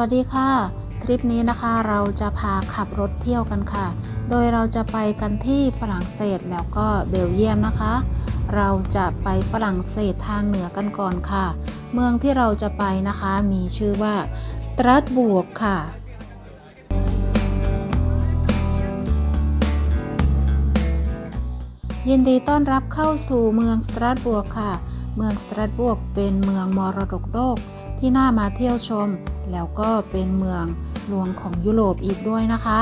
วัสดีค่ะ ทริปนี้นะคะเราจะพาขับรถเที่ยวกันค่ะ โดยเราจะไปกันที่ฝรั่งเศสแล้วก็เบลเยียมนะคะ เราจะไปฝรั่งเศสทางเหนือกันก่อนค่ะ เมืองที่เราจะไปนะคะมีชื่อว่าสตรัสบูร์กค่ะยินดีต้อนรับเข้าสู่เมืองสตรัสบูร์กค่ะ เมืองสตรัสบูร์กเป็นเมืองมรดกโลก ที่น่ามาเที่ยวชม แล้วก็เป็นเมืองหลวงของยุโรปอีกด้วยนะคะ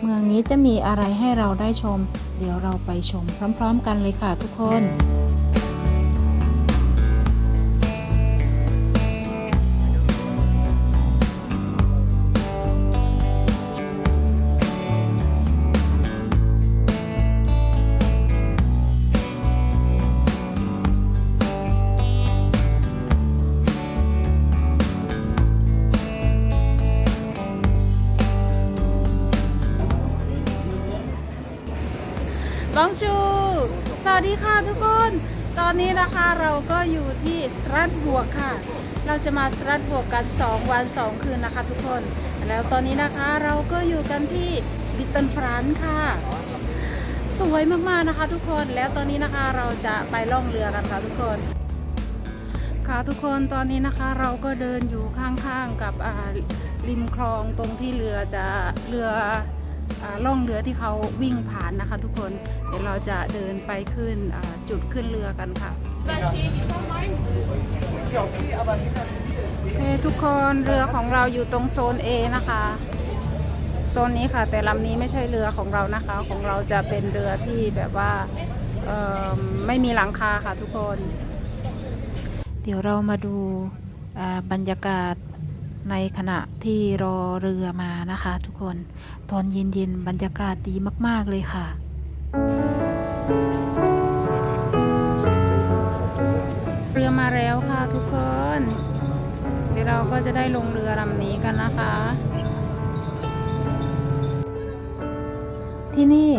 เมืองนี้จะมีอะไรให้เราได้ชม เดี๋ยวเราไปชมพร้อม ๆ กันเลยค่ะทุกคน บองชู สวัสดีค่ะทุกคน ตอนนี้นะคะเราก็อยู่ที่สตรัสบวกค่ะ เราจะมาสตรัสบวกกัน 2 วัน 2 คืนนะคะทุกคน แล้วตอนนี้นะคะเราก็อยู่กันที่ลิตเติ้ลฟรานค่ะ สวยมากๆนะคะทุกคน แล้วตอนนี้นะคะเราจะไปล่องเรือกันค่ะทุกคน ค่ะทุกคน ตอนนี้นะคะเราก็เดินอยู่ข้างๆกับอ่าริมคลองตรงที่เรือจะเรือ ล่องเรือที่เขาวิ่งผ่านนะคะ ทุกคนเดี๋ยวเราจะเดินไปขึ้นจุดขึ้นเรือกันค่ะทุกคนเรือของเราอยู่ตรงโซน A นะคะโซนนี้ค่ะ แต่ลำนี้ไม่ใช่เรือของเรานะคะ ของเราจะเป็นเรือที่แบบว่าไม่มีหลังคาค่ะทุกคน เดี๋ยวเรามาดูบรรยากาศ ในขณะที่รอเรือมานะคะทุกคนตอนเย็นๆบรรยากาศดีมากๆเลยค่ะเรือมาแล้วค่ะทุกคน เดี๋ยวเราก็จะได้ลงเรือลำนี้กันนะคะ ที่นี่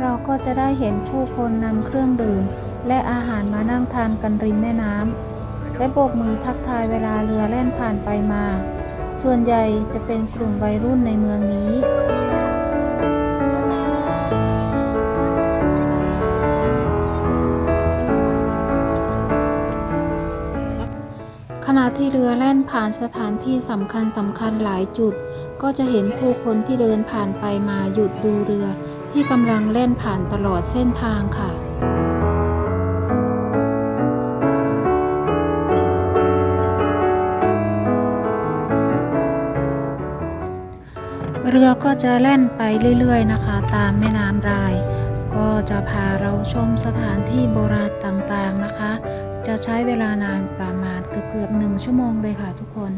เราก็จะได้เห็นผู้คนนำเครื่องดื่ม และอาหารมานั่งทานกันริมแม่น้ำและโบกมือทักทายเวลาเรือแล่นผ่านไปมา ส่วนใหญ่จะเป็นกลุ่มวัยรุ่นในเมืองนี้ขณะที่เรือแล่นผ่านสถานที่สำคัญสำคัญหลายจุด ก็จะเห็นผู้คนที่เดินผ่านไปมาหยุดดูเรือที่กำลังเล่นผ่านตลอดเส้นทางค่ะ เรือก็จะแล่นไปเรื่อยๆนะคะ ตามแม่น้ำราย ก็จะพาเราชมสถานที่โบราณต่างๆนะคะ จะใช้เวลานานประมาณเกือบๆหนึ่งชั่วโมงเลยค่ะทุกคน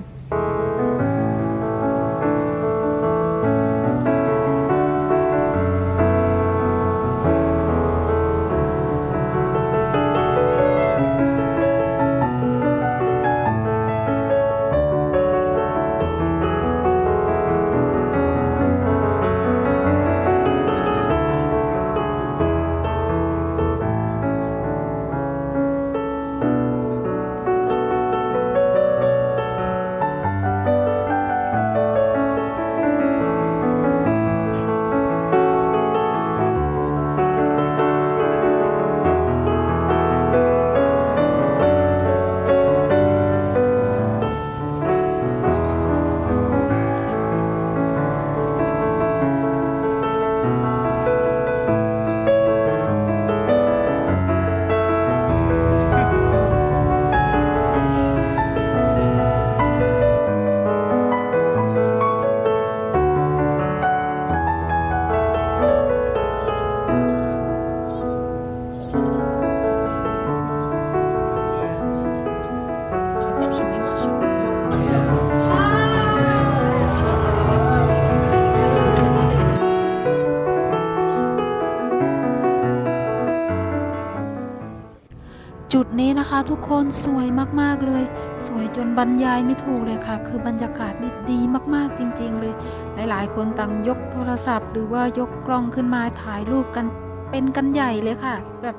นะคะ ทุกคนสวยมากๆเลย สวยจนบรรยายไม่ถูกเลยค่ะ คือบรรยากาศนี่ดีมากๆจริง ๆ เลย หลายๆ คนต่างยกโทรศัพท์ หรือว่ายกกล้องขึ้นมาถ่ายรูปกันเป็นกันใหญ่เลยค่ะ แบบ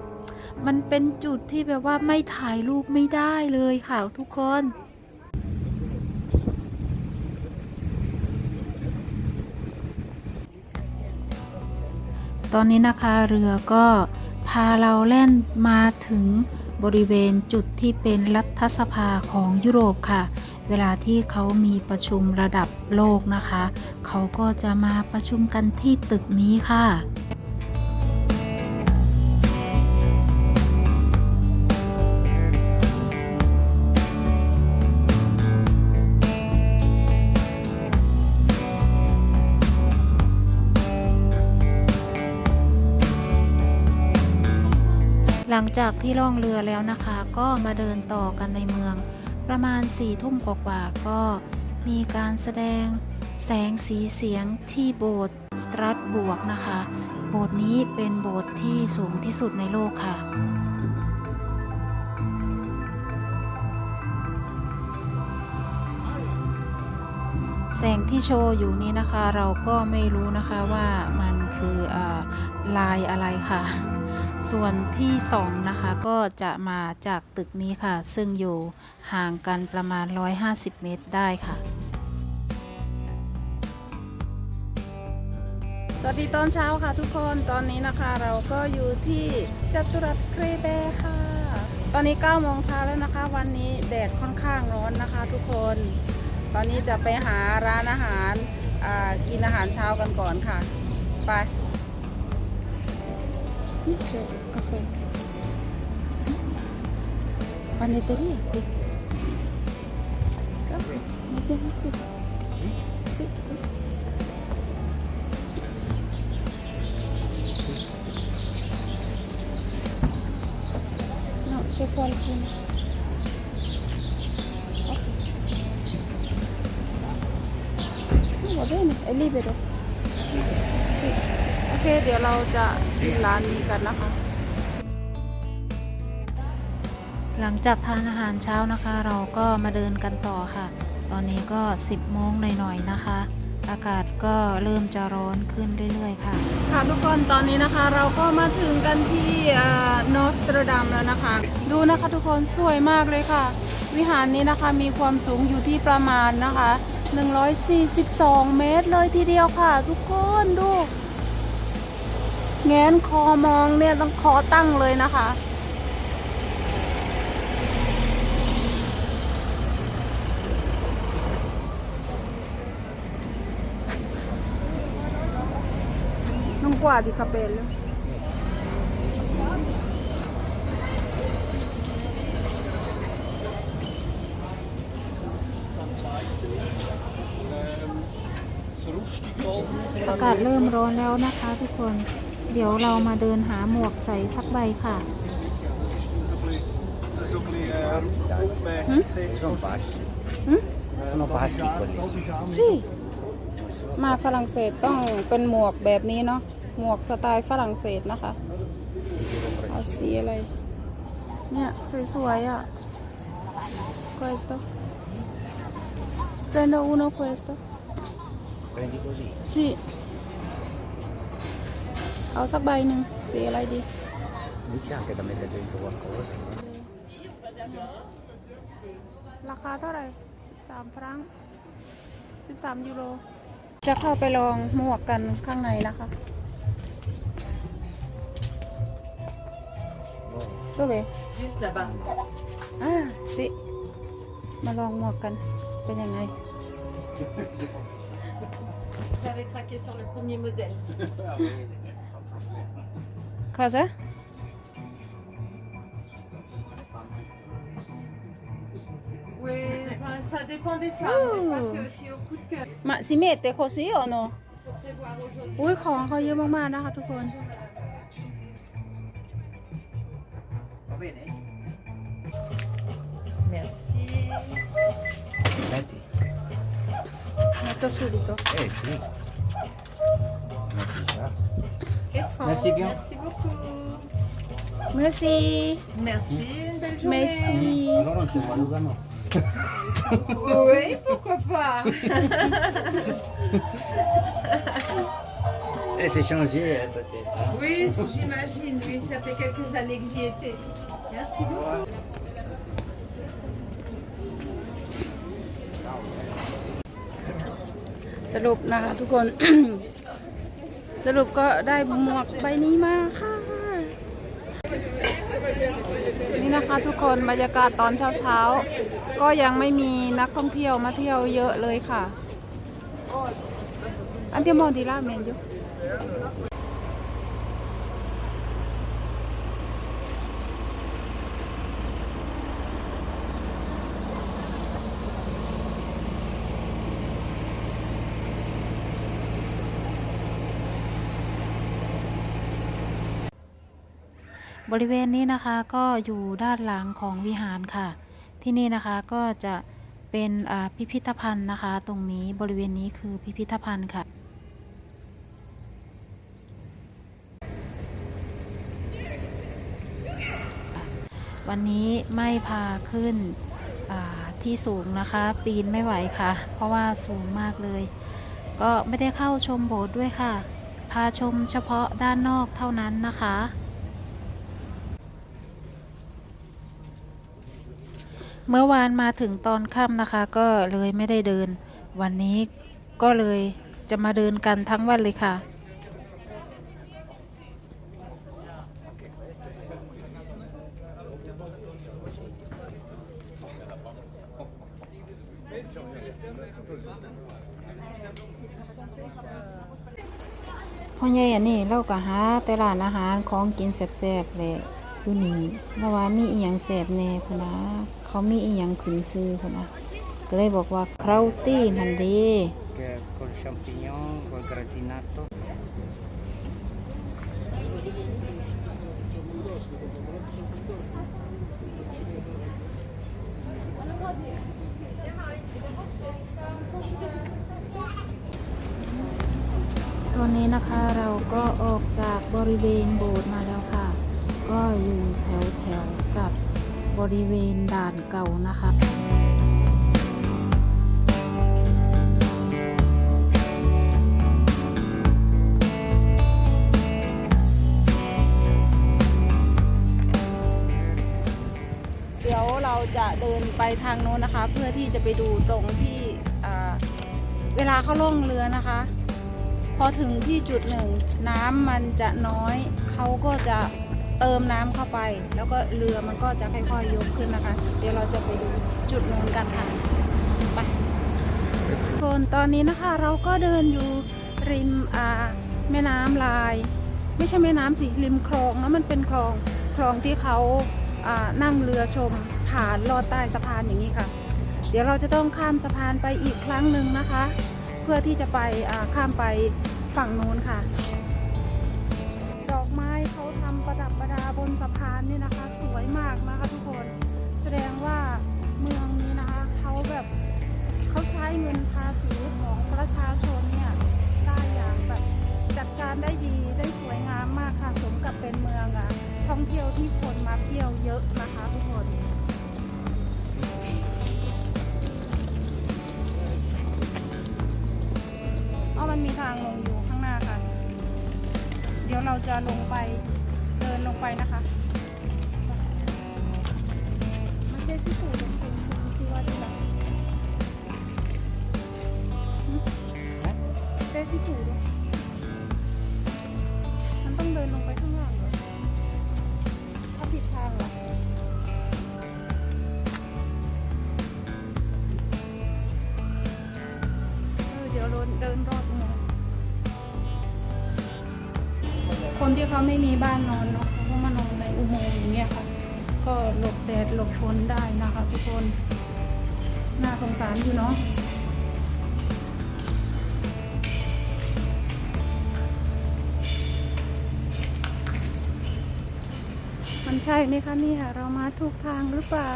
มันเป็นจุดที่แบบว่าไม่ถ่ายรูปไม่ได้เลยค่ะทุกคนตอนนี้นะคะเรือก็พาเราแล่นมาถึง บริเวณจุดที่เป็นรัฐสภาของยุโรปค่ะ เวลาที่เขามีประชุมระดับโลกนะคะ เขาก็จะมาประชุมกันที่ตึกนี้ค่ะ หลังจากที่ล่องเรือแล้วนะคะ ก็มาเดินต่อกันในเมือง ประมาณ4ี่ทุ่มกว่าๆก็มีการแสดงแสงสีเสียงที่โบสถ์สตรัสบวกนะคะ โบสถ์นี้เป็นโบสถ์ที่สูงที่สุดในโลกค่ะแสงที่โชว์อยู่นี้นะคะเราก็ไม่รู้นะคะว่ามันคืออลายอะไรค่ะ ส่วนที่สองนะคะก็จะมาจากตึกนี้ค่ะ ซึ่งอยู่ห่างกันประมาณ 150 เมตรได้ค่ะ สวัสดีตอนเช้าค่ะทุกคนตอนนี้นะคะเราก็อยู่ที่จัตุรัสเครเบค่ะ ตอนนี้9โมงเช้าแล้วนะคะ วันนี้แดดค่อนข้างร้อนนะคะทุกคน ตอนนี้จะไปหาร้านอาหารกินอาหารเช้ากันก่อนค่ะ ไป Dice caffè. Panetteria qui. Caffè, mettiamo qui. Sì. No, c'è qualcuno. Va bene, è libero. Sì. โอเค เดี๋ยวเราจะกินร้านนี้กันนะคะ หลังจากทานอาหารเช้านะคะ เราก็มาเดินกันต่อค่ะ ตอนนี้ก็ 10โมงหน่อยๆนะคะ อากาศก็เริ่มจะร้อนขึ้นเรื่อยๆค่ะ ค่ะทุกคนตอนนี้นะคะเราก็มาถึงกันที่นอสตรดัมแล้วนะคะ ดูนะคะทุกคนสวยมากเลยค่ะ วิหารนี้นะคะมีความสูงอยู่ที่ประมาณนะคะ 142 เมตรเลยทีเดียวค่ะ ทุกคนดู แงนคอมองเนี่ยต้องคอตั้งเลยนะคะ Non guardi i capelli. så rustig golv. อากาศเริ่มร้อนแล้วนะคะทุกคน เดี๋ยวเรามาเดินหาหมวกใส่สักใบค่ะ Dat is ook niet uh, op mij. Sono baschi. Hm? Sono baschi quelli. สิมาฝรั่งเศสต้องเป็นหมวกแบบนี้เนาะหมวกสไตล์ฝรั่งเศสนะคะเอาสีอะไร เนี่ย สวยๆอะ questo prendo uno questo Prendi così. สิ เอาสักใบหนึ่งสีอะไรดี Lì c'è anche da mettere dentro qualcosa. ราคาเท่าไหร่13 ฟรังก์13 ยูโร จะเข้าไปลองหมวกกันข้างในนะคะ Dove? Juste là-bas. อ่าสิ มาลองหมวกกันเป็นยังไง Vous avez craqué sur le premier modèle. Cosa? Oui, ça dépend des femmes. C'est aussi au coup de cœur. มะซิเมตเตโคซิโอโน Faut prévoir Merci. Merci bien. Merci beaucoup. Merci. Merci, belle journée. Merci. Alors, on voit. Oui, pourquoi pas. Et c'est changé, hein, peut-être. Hein. Oui, j'imagine. Oui, ça fait quelques années que j'y étais. Merci beaucoup. Salut, นะคะทุกคน สรุปก็ได้หมวกใบนี้มาค่ะ นี่นะคะทุกคนบรรยากาศตอนเช้าๆ ก็ยังไม่มีนักท่องเที่ยวมาเที่ยวเยอะเลยค่ะ อันเดียมองดีล่าเมนจุ บริเวณนี้นะคะก็อยู่ด้านหลังของวิหารค่ะ ที่นี่นะคะก็จะเป็นพิพิธภัณฑ์นะคะ ตรงนี้บริเวณนี้คือพิพิธภัณฑ์ค่ะวันนี้ไม่พาขึ้นที่สูงนะคะ ปีนไม่ไหวค่ะ เพราะว่าสูงมากเลย ก็ไม่ได้เข้าชมโบสถ์ด้วยค่ะ พาชมเฉพาะด้านนอกเท่านั้นนะคะ เมื่อวานมาถึงตอนค่ำนะคะ ก็เลยไม่ได้เดิน วันนี้ก็เลยจะมาเดินกันทั้งวันเลยค่ะ พ่อใหญ่อันนี้เราก็หาแต่ร้านอาหารของกินแซ่บๆเลยอยู่นี่เพราะว่ามีอีหยังแซ่บแน่พุ่นนะ เขามีอีหยังขึ้นซื้อพุ่นนะก็เลยบอกว่าคราวตี้นั่นเด้ Che col champignon, col gratinato. ตอนนี้นะคะเราก็ออกจากบริเวณโบสถ์มาแล้วค่ะ ก็อยู่แถวแถวๆกับ บริเวณด่านเก่านะคะเดี๋ยวเราจะเดินไปทางโน้นนะคะ เพื่อที่จะไปดูตรงที่เวลาเขาล่องเรือนะคะ พอถึงที่จุดหนึ่งน้ำมันจะน้อยเขาก็จะ เติมน้ำเข้าไป แล้วก็เรือมันก็จะค่อยๆยกขึ้นนะคะ เดี๋ยวเราจะไปดูจุดโน้นกันค่ะไปคนตอนนี้นะคะเราก็เดินอยู่ริมอ่าแม่น้ำลาย ไม่ใช่แม่น้ำสิริมคลองนะมันเป็นคลองคลองที่เขาอ่านั่งเรือชมผ่านลอดใต้สะพานอย่างนี้ค่ะ เดี๋ยวเราจะต้องข้ามสะพานไปอีกครั้งหนึ่งนะคะ เพื่อที่จะไปอ่าข้ามไปฝั่งนู้นค่ะ นสะพานนี่นะคะ สวยมากนะคะทุกคนแสดงว่าเมืองนี้นะคะเขาแบบเขาใช้เงินภาษีของประชาชนเนี่ยได้อย่างแบบจัดการได้ดีได้สวยงามมากค่ะสมกับเป็นเมืองอะท่องเที่ยวที่คนมาเที่ยวเยอะนะคะทุกคนเอามันมีทางลงอยู่ข้างหน้าค่ะ เดี๋ยวเราจะลงไป คนที่เขาไม่มีบ้านนอนเนาะเขาก็มานอนในอุโมงค์อย่างเงี้ยค่ะ ก็หลบแดดหลบฝนได้นะคะทุกคน น่าสงสารอยู่เนาะมันใช่ไหมคะเนี่ยเรามาถูกทางหรือเปล่า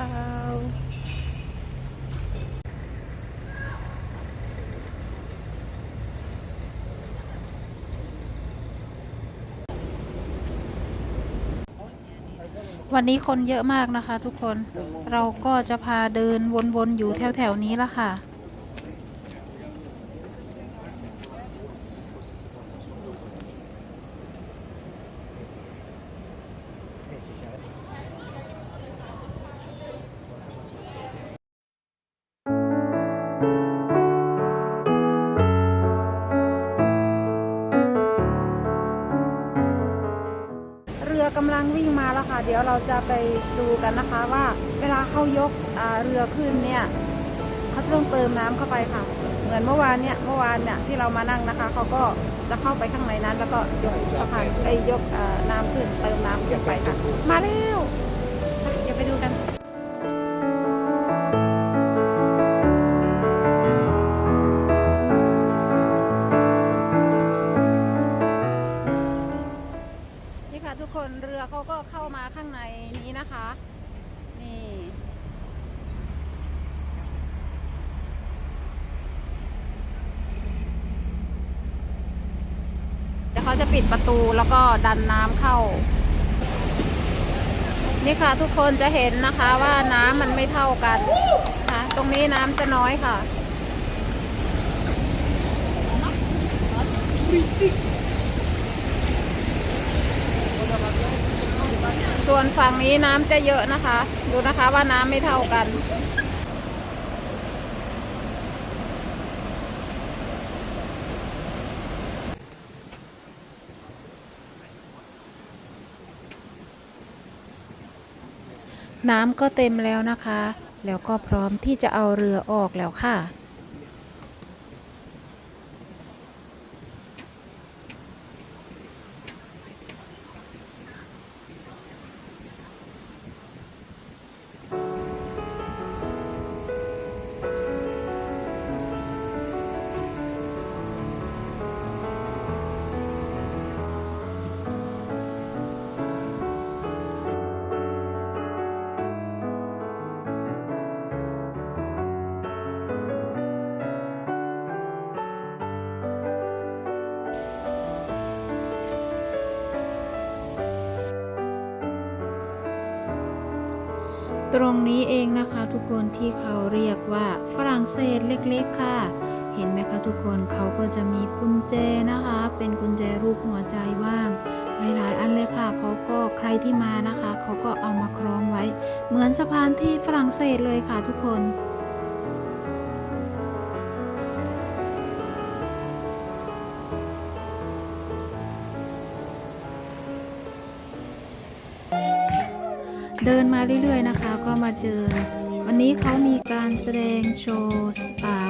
วันนี้คนเยอะมากนะคะทุกคน เราก็จะพาเดินวนๆอยู่แถวๆนี้ละค่ะ เราจะไปดูกันนะคะว่าเวลาเขายกเรือขึ้นเนี่ยเขาจะต้องเติมน้ำเข้าไปค่ะ เหมือนเมื่อวานเนี่ยเมื่อวานเนี่ยที่เรามานั่งนะคะเขาก็จะเข้าไปข้างในนั้น แล้วก็ยกสะพานไปยกน้ำขึ้นเติมน้ำขึ้นไปค่ะ มาเร็วเดี๋ยวไปดูกัน แล้วก็ดันน้ำเข้า นี่ค่ะทุกคนจะเห็นนะคะว่าน้ำมันไม่เท่ากันนะตรงนี้น้ำจะน้อยค่ะส่วนฝั่งนี้น้ำจะเยอะนะคะ ดูนะคะว่าน้ำไม่เท่ากัน น้ำก็เต็มแล้วนะคะ แล้วก็พร้อมที่จะเอาเรือออกแล้วค่ะ ตรงนี้เองนะคะทุกคนที่เขาเรียกว่าฝรั่งเศสเล็กๆค่ะ เห็นไหมคะทุกคนเขาก็จะมีกุญแจนะคะ เป็นกุญแจรูปหัวใจบ้าง หลายๆ อันเลยค่ะเขาก็ใครที่มานะคะ เขาก็เอามาคล้องไว้ เหมือนสะพานที่ฝรั่งเศสเลยค่ะทุกคน เดินมาเรื่อยๆนะคะ ก็มาเจอ วันนี้เขามีการแสดงโชว์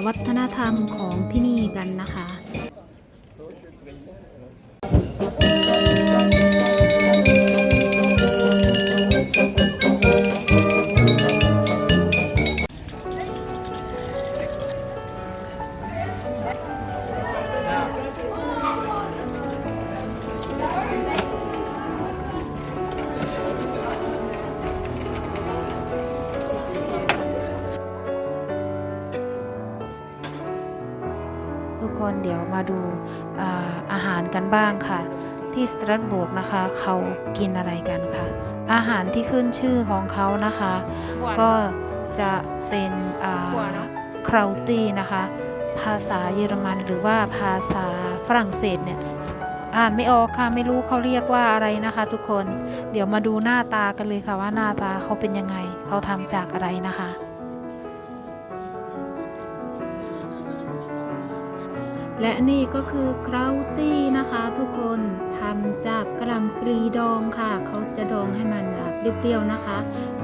วัฒนธรรมของที่นี่กันนะคะ มาดูอาหารกันบ้างค่ะ ที่สตรัสบูร์กนะคะ เขากินอะไรกันค่ะ อาหารที่ขึ้นชื่อของเขานะคะ ก็จะเป็นคราวตี้นะคะ ภาษาเยอรมันหรือว่าภาษาฝรั่งเศสเนี่ยอ่านไม่ออกค่ะไม่รู้เขาเรียกว่าอะไรนะคะ ทุกคนเดี๋ยวมาดูหน้าตากันเลยค่ะว่าหน้าตาเขาเป็นยังไง เขาทำจากอะไรนะคะ และนี่ก็คือคราวตี้นะคะทุกคนทำจากกระหล่ำปลีดองค่ะ เขาจะดองให้มันเปรี้ยวๆนะคะ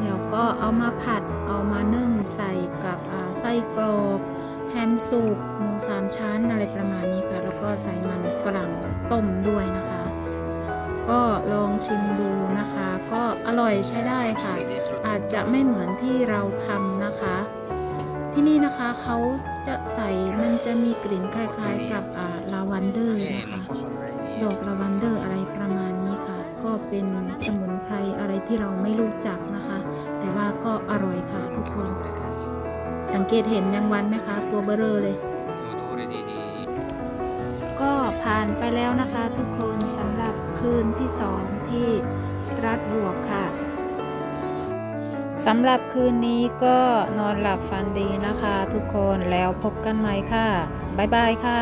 แล้วก็เอามาผัดเอามานึ่งใส่กับไส้กรอกแฮมสุกหมูสามชั้นอะไรประมาณนี้ค่ะ แล้วก็ใส่มันฝรั่งต้มด้วยนะคะ ก็ลองชิมดูนะคะ ก็อร่อยใช้ได้ค่ะ อาจจะไม่เหมือนที่เราทำนะคะ ที่นี่นะคะเขา จะใส่มันจะมีกลิ่นคล้ายๆกับอ่าลาวันเดอร์นะคะดอกลาวันเดอร์อะไรประมาณนี้ค่ะ ก็เป็นสมุนไพรอะไรที่เราไม่รู้จักนะคะ แต่ว่าก็อร่อยค่ะทุกคน สังเกตเห็นแมงวันไหมคะ ตัวเบอเรอเลย ก็ผ่านไปแล้วนะคะทุกคนสำหรับคืนที่สองที่สตรัสบวกค่ะ สำหรับคืนนี้ก็นอนหลับฝันดีนะคะทุกคนแล้วพบกันใหม่ค่ะ บ๊ายบายค่ะ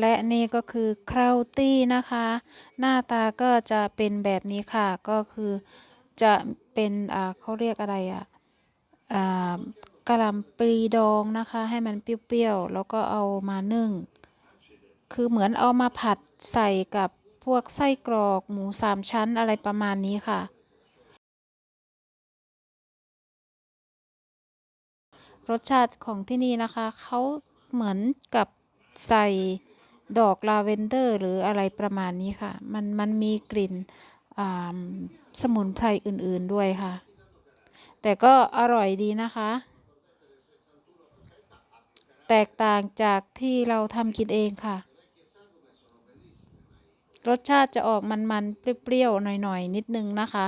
และนี่ก็คือคราวตี้นะคะ หน้าตาก็จะเป็นแบบนี้ค่ะ ก็คือจะเป็นอ่าเขาเรียกอะไรอะอ่ากะหล่ำปลีดองนะคะ ให้มันเปรี้ยวๆ แล้วก็เอามานึ่ง คือเหมือนเอามาผัดใส่กับพวกไส้กรอกหมูสามชั้นอะไรประมาณนี้ค่ะ รสชาติของที่นี่นะคะ เขาเหมือนกับใส่ ดอกลาเวนเดอร์ หรืออะไรประมาณนี้ค่ะ มันมันมีกลิ่นสมุนไพรอื่นๆด้วยค่ะ แต่ก็อร่อยดีนะคะ แตกต่างจากที่เราทำกินเองค่ะ รสชาติจะออกมันๆ เปรี้ยวๆ หน่อยๆ นิดนึงนะคะ